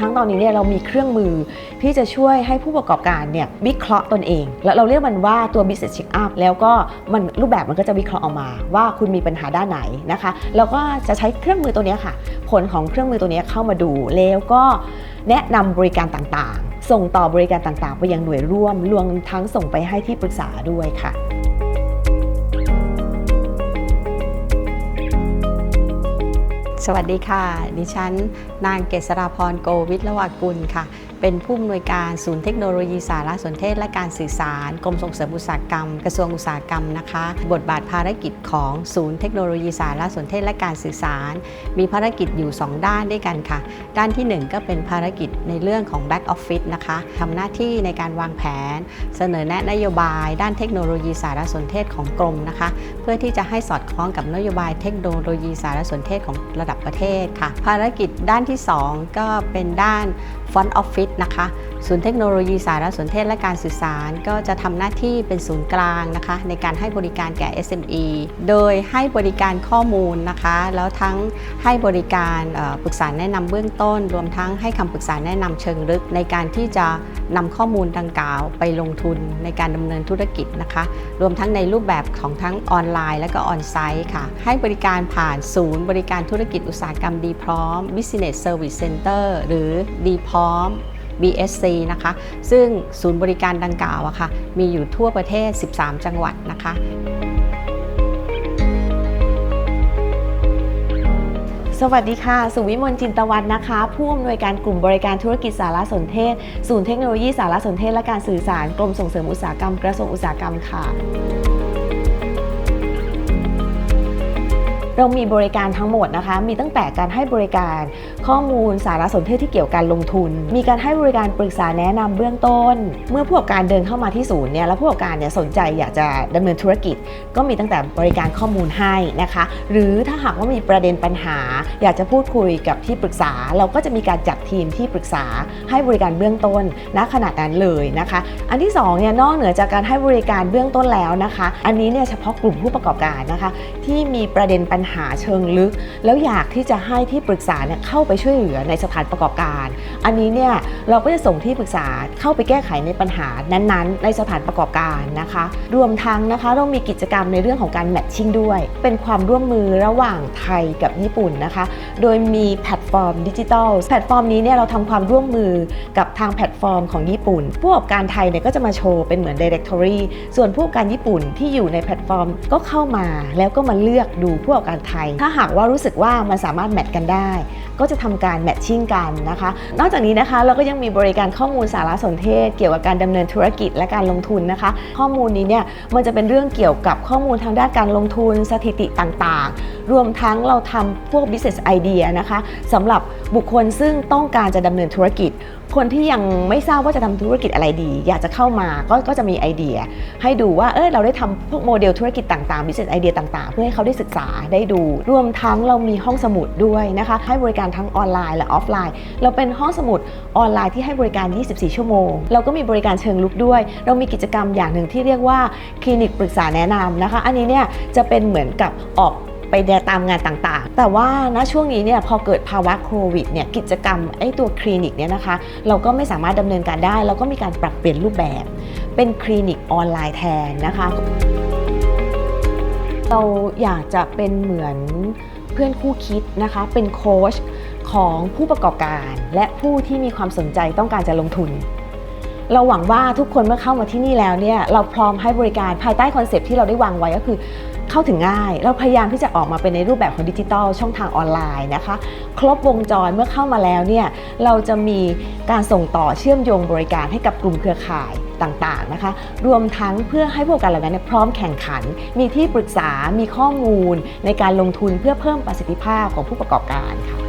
ทั้งตอนนี้เนี่ยเรามีเครื่องมือที่จะช่วยให้ผู้ประกอบการเนี่ยวิเคราะห์ตนเอง แล้วเราเรียกมันว่าตัว business check up แล้วก็มันรูปแบบมันก็จะวิเคราะห์ออกมา ว่าคุณมีปัญหาด้านไหนนะคะแล้วก็จะใช้เครื่องมือตัวนี้ค่ะ ผลของเครื่องมือตัวนี้เข้ามาดู แล้วก็แนะนำบริการต่างๆ ส่งต่อบริการต่างๆ ไปยังหน่วยร่วมรวมทั้งส่งไปให้ที่ปรึกษาด้วยค่ะ สวัสดีค่ะ ดิฉัน นางเกษราพรโกวิทลวากุลค่ะ เป็นผู้อำนวยการศูนย์เทคโนโลยีสารสนเทศและการสื่อสาร กรมส่งเสริมอุตสาหกรรม กระทรวงอุตสาหกรรมนะคะ บทบาทภารกิจของศูนย์เทคโนโลยีสารสนเทศและการสื่อสาร มีภารกิจอยู่ 2 ด้านด้วยกันค่ะ ด้านที่ 1 ก็เป็นภารกิจในเรื่องของ Back Office นะคะทำหน้าที่ในการวางแผน เสนอแนะนโยบาย ด้านเทคโนโลยีสารสนเทศของกรมนะคะ เพื่อที่จะให้สอดคล้องกับนโยบายเทคโนโลยีสารสนเทศของระดับประเทศค่ะ ภารกิจด้านที่ 2 ก็เป็นด้าน Front Office นะคะ ศูนย์เทคโนโลยีสารสนเทศและการสื่อสาร ก็จะทำหน้าที่เป็นศูนย์กลางนะคะ ในการให้บริการแก่ SME โดยให้บริการข้อมูลนะคะ แล้วทั้งให้บริการปรึกษาแนะนำเบื้องต้น รวมทั้งให้คำปรึกษาแนะนำเชิงลึก ในการที่จะนำข้อมูลดังกล่าวไปลงทุนในการดำเนินธุรกิจนะคะ รวมทั้งในรูปแบบของทั้งออนไลน์ และก็ออนไซต์ค่ะ ให้บริการผ่านศูนย์ บริการธุรกิจอุตสาหกรรมดีพร้อม Business Service Center หรือดีพร้อม BSC นะคะ ซึ่งศูนย์บริการดังกล่าวอะค่ะมีอยู่ทั่วประเทศ 13 จังหวัดนะคะสวัสดีค่ะ สุวิมลจินตวันนะคะ ผู้อำนวยการกลุ่มบริการธุรกิจสารสนเทศ ศูนย์เทคโนโลยีสารสนเทศและการสื่อสาร กรมส่งเสริมอุตสาหกรรมกระทรวงอุตสาหกรรมค่ะ เรามีบริการทั้งหมดนะคะ มีตั้งแต่การให้บริการ ข้อมูลสารสนเทศที่เกี่ยวกับการลงทุน มีการให้บริการปรึกษาแนะนำเบื้องต้น เมื่อผู้ประกอบการเดินเข้ามาที่ศูนย์เนี่ยแล้วผู้ประกอบการเนี่ยสนใจอยากจะดำเนินธุรกิจ ก็มีตั้งแต่บริการข้อมูลให้นะคะ หรือถ้าหากว่ามีประเด็นปัญหา อยากจะพูดคุยกับที่ปรึกษา เราก็จะมีการจัดทีมที่ปรึกษาให้บริการเบื้องต้นณขนาดนั้นเลยนะคะ อันที่สองเนี่ยนอกเหนือจากการให้บริการเบื้องต้นแล้วนะคะ อันนี้เนี่ยเฉพาะกลุ่มผู้ประกอบการนะคะ ที่มีประเด็นปัญหาเชิงลึก แล้วอยากที่จะให้ที่ปรึกษาเนี่ยเข้าไปไปช่วยเหลือในสถานประกอบการ อันนี้เนี่ยเราก็จะส่งที่ปรึกษาเข้าไปแก้ไขในปัญหานั้นๆ ในสถานประกอบการนะคะ รวมทั้งนะคะเรามีกิจกรรมในเรื่องของการแมทชิ่งด้วย เป็นความร่วมมือระหว่างไทยกับญี่ปุ่นนะคะ โดยมีแพลตฟอร์มดิจิทัลแพลตฟอร์มนี้เนี่ยเราทำความร่วมมือกับทางแพลตฟอร์มของญี่ปุ่น ผู้ประกอบการไทยเนี่ยก็จะมาโชว์เป็นเหมือน Directory ส่วนผู้ประกอบการญี่ปุ่นที่อยู่ในแพลตฟอร์มก็เข้ามาแล้วก็มาเลือกดูผู้ประกอบการไทย ถ้าหากว่ารู้สึกว่ามันสามารถแมทกันได้ ก็จะทำการแมทชิ่งกันนะคะ นอกจากนี้นะคะเราก็ยังมีบริการข้อมูลสารสนเทศ เกี่ยวกับการดำเนินธุรกิจและการลงทุนนะคะ ข้อมูลนี้เนี่ยมันจะเป็นเรื่องเกี่ยวกับข้อมูลทางด้านการลงทุนสถิติต่างๆ รวมทั้งเราทำพวก business idea นะคะสำหรับบุคคลซึ่งต้องการจะดำเนินธุรกิจ คนที่ยังไม่ทราบว่าจะทำธุรกิจอะไรดี อยากจะเข้ามาก็ก็จะมีไอเดีย ให้ดูว่าเออเราได้ทำพวกโมเดลธุรกิจต่างๆ business idea ต่าง ๆ เพื่อให้เขาได้ศึกษาได้ดู รวมทั้งเรามีห้องสมุดด้วยนะคะให้บริการทั้งออนไลน์และออฟไลน์ เราเป็นห้องสมุดออนไลน์ที่ให้บริการ 24 ชั่วโมง เราก็มีบริการเชิงลุกด้วย เรามีกิจกรรมอย่างหนึ่งที่เรียกว่าคลินิกปรึกษาแนะนำนะคะ อันนี้เนี่ยจะเป็นเหมือนกับออก ไปเดินตามงานต่างๆ แต่ว่าณช่วงนี้เนี่ยพอเกิดภาวะโควิดเนี่ยกิจกรรมไอ้ตัวคลินิกเนี่ยนะคะเราก็ไม่สามารถดำเนินการได้ เราก็มีการปรับเปลี่ยนรูปแบบ เป็นคลินิกออนไลน์แทนนะคะ เราอยากจะเป็นเหมือนเพื่อนคู่คิดนะคะ เป็นโค้ชของผู้ประกอบการ และผู้ที่มีความสนใจต้องการจะลงทุน เราหวังว่าทุกคนเมื่อเข้ามาที่นี่แล้วเนี่ยเราพร้อมให้บริการภายใต้คอนเซปที่เราได้วางไว้ก็คือ เข้าถึงง่าย เราพยายามที่จะออกมาเป็นในรูปแบบของดิจิทัลช่องทางออนไลน์นะคะ ครบวงจรเมื่อเข้ามาแล้วเนี่ยเราจะมีการส่งต่อเชื่อมโยงบริการให้กับกลุ่มเครือข่ายต่างๆนะคะ รวมทั้งเพื่อให้พวกการเหล่านั้นเนยพร้อมแข่งขัน มีที่ปรึกษา มีข้อมูลในการลงทุนเพื่อเพิ่มประสิทธิภาพของผู้ประกอบการค่ะ